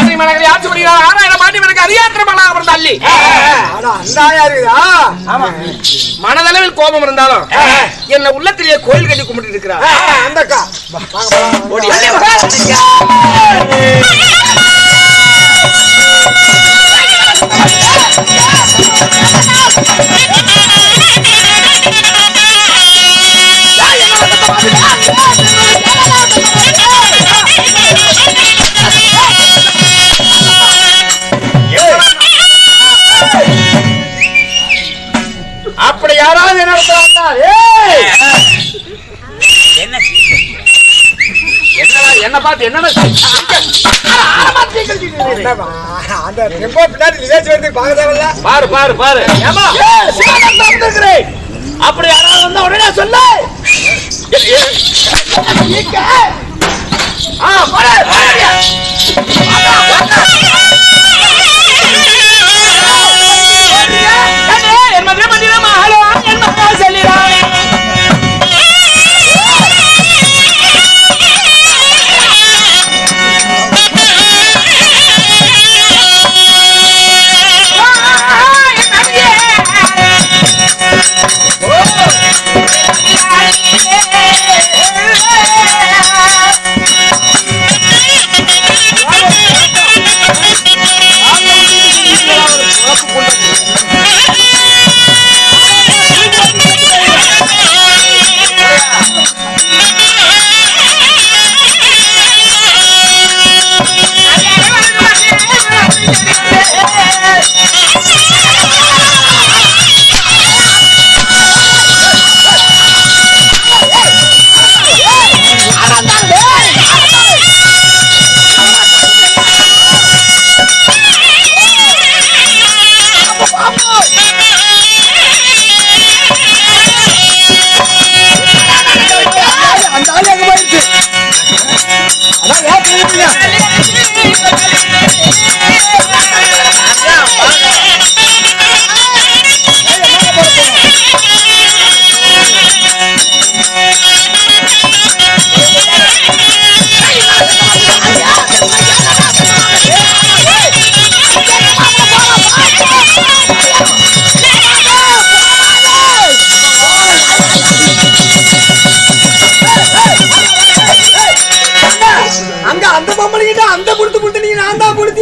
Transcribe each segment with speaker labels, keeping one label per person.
Speaker 1: மதுரை மலகரை ஆட்சி புரிகிறார் ஆனா மாட்டி எனக்கு அறியாத்திரமாக அவர் தள்ளி? மனதளவில் கோபம் இருந்தாலும் என்ன உள்ளத்திலேயே கோயில் கட்டி கும்பிட்டு இருக்கிறார்.
Speaker 2: அந்த
Speaker 1: என்ன பார்த்து
Speaker 2: என்னென்ன அந்த ரொம்ப பின்னாடி நிகழ்ச்சி வந்து பார்க்க
Speaker 1: பாரு பாரு பாரு. ஏமா. அப்படி யாராவது வந்தா உடனே சொல்லு.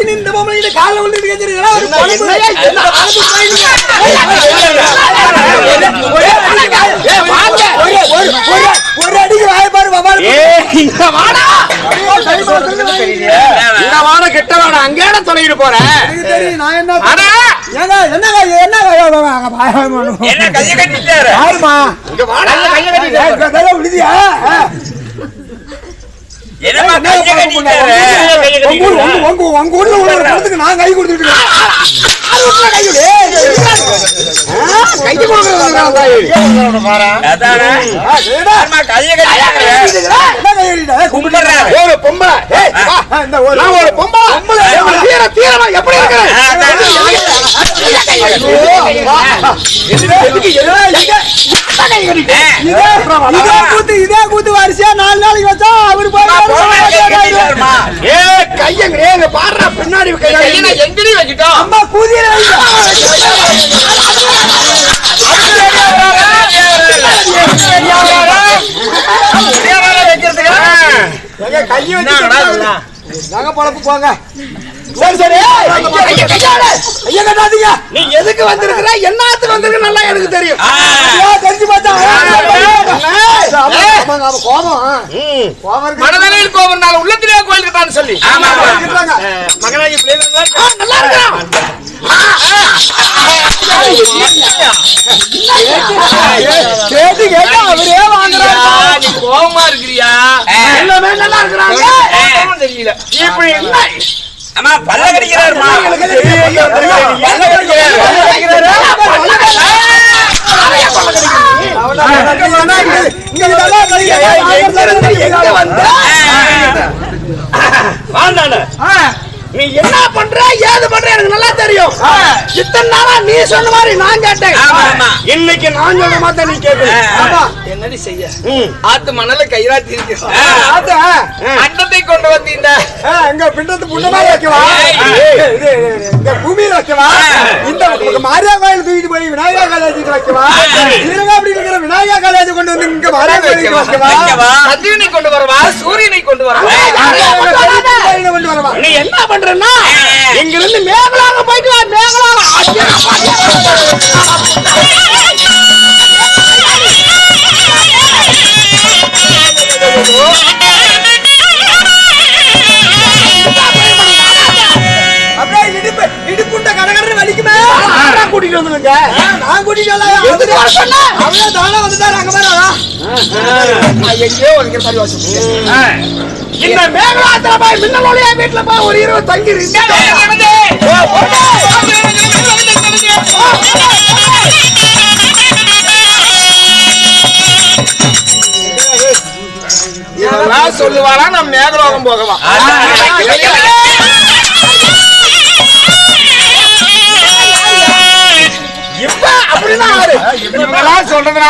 Speaker 2: நீ இந்த பொம்பளை கிட்ட கால்ல விழுந்து கேக்குறீங்களா ஒரு பொழப்பு.
Speaker 1: என்னய்யா, என்ன
Speaker 2: அனுப்பு போயிடுங்க.
Speaker 1: ஏய், வாங்க.
Speaker 2: ஒரு- ஒரு- ஒரு- ஒரு அடிக்கு வாய பாரு வவால்
Speaker 1: ஏய், இங்க வாடா. இங்க வாடா, கிட்ட வாடா. அங்கேடா தொலைகிட்டு போற?
Speaker 2: எனக்கு தெரியும் நான் என்ன
Speaker 3: என்ன கையை கட்டிட்டாரு
Speaker 2: யாருமா
Speaker 1: இங்க வாடா, கையை கட்டிட்டு.
Speaker 2: இதெல்லாம் விடுதியா
Speaker 3: என்னம்மா கையை கட்டிட்டாரு
Speaker 2: உங்க ஊர் உங்க- உங்க- உங்க ஊர்ல உள்ள ஒரு படத்துக்கு நான் கை கொடுத்துட்டு
Speaker 1: ஒரு பொம்பளை.
Speaker 2: ஒரு
Speaker 1: பொம்பளை. தீரமா எப்படி இருக்கிறேன்?
Speaker 2: இதே கூத்து இதே கூத்து வரிசையா நாலு நாளைக்கு வச்சா அவரு
Speaker 1: ஏய், கையங்க, பாருடா, பின்னாடி எங்கடி வைக்கிட்டோம்?
Speaker 2: அம்மா கூதியில எங்க கையை வச்சு நகை பொழப்பு போங்க சரி சரி கையை கட்டாதீங்க
Speaker 1: நீ எதுக்கு வந்திருக்கிற என்னத்துக்கு வந்திருக்க நல்லா எனக்கு தெரியும்
Speaker 2: ஐயோ, தெரிஞ்சு பார்த்தா கோபம் கோபம் இருக்கு
Speaker 1: மனதளவில் கோபம் இருந்தாலும் உள்ளத்திலே கோயிலுக்கு தான் சொல்லி. மகனாகி நல்லா இருக்கிறான்
Speaker 2: கேட்டு கேட்டு அவரே வாங்குறாரு
Speaker 1: நீ கோபமா இருக்கிறியா. எல்லாமே நல்லா இருக்கிறாங்க தெரியல இப்படி என்ன
Speaker 3: அம்மா பல்ல
Speaker 1: பல்ல கடிக்கிறாரு. நீ என்ன பண்ற? ஏது பண்ற? எனக்கு நல்லா தெரியும். இத்தனை நாளா நீ சொன்ன மாதிரி நான் கேட்டேன். இன்னைக்கு நான் சொல்ல மாதிரி நீ
Speaker 2: ஆமா.
Speaker 4: என்னடி செய்ய. ஆத்து மணல இருக்கிறோம்
Speaker 2: ஆத்தா,
Speaker 4: அண்டத்தை கொண்டு வந்து இந்த
Speaker 2: ஆ, இங்க பிண்டத்து புண்ணமா வைக்கவா? இந்த பூமியில வைக்கவா? இந்த மாரியா கோயில் தூக்கிட்டு போய் விநாயகா காலேஜுக்கு வைக்கவா? இதுல அப்படி இருக்கிற விநாயகா காலேஜ் கொண்டு வந்து இங்க மாரியா கோயிலுக்கு வைக்கவா?
Speaker 4: சந்திரனை கொண்டு வரவா? சூரியனை கொண்டு வரவா?
Speaker 2: வரவா?
Speaker 1: நீ என்ன பண்றன்னா இங்க இருந்து மேகலாக போயிட்டு வா மேகலாக.
Speaker 2: அப்படியே இடுப்பு
Speaker 1: கூட்டிட்டு வந்துருங்க
Speaker 2: நான் கூட்டிட்டு வரல.
Speaker 1: சொன்ன?
Speaker 2: தானே அங்க பாரு
Speaker 4: எங்கேயோ ஒரு சரி வாசம்
Speaker 1: இந்த மேகலாத்துல போய் மின்னலோடைய வீட்டுல போய் ஒரு இருபது தங்கி
Speaker 4: சொல்லுவானா நான் மேகலோகம் போகவா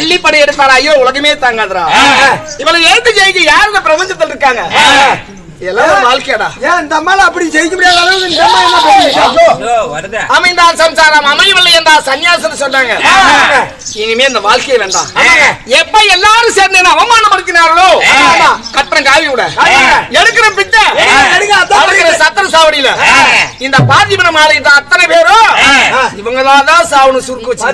Speaker 2: பொழப்புது
Speaker 4: அள்ளிப்படை எடுப்பாரா? ஐயோ உலகமே தாங்காதரா இவளை எழுத்து ஜெயிக்க யார் இந்த பிரபஞ்சத்தில் இருக்காங்க? வாழ்க்கையாடா.
Speaker 2: ஏன் இந்த அம்மால அப்படி ஜெயிக்க முடியாத அளவுக்கு இந்த அம்மா என்ன பண்ணுது
Speaker 3: வருதா.
Speaker 4: அமைந்தால் சம்சாரம் அமையவில்லை என்றா சன்னியாசம் சொன்னாங்க. இனிமே இந்த வாழ்க்கையை வேண்டாம். எப்ப எல்லாரும் சேர்ந்து என்ன அவமானப்படுத்தினார்களோ கட்டுறேன் காவி விட. எடுக்கிற பிச்சை. எடுக்கிற சத்திர சாவடியில. இந்த பாதிபன மாலை அத்தனை பேரும் இவங்க தான் சாவணும் சுருக்கு வச்சு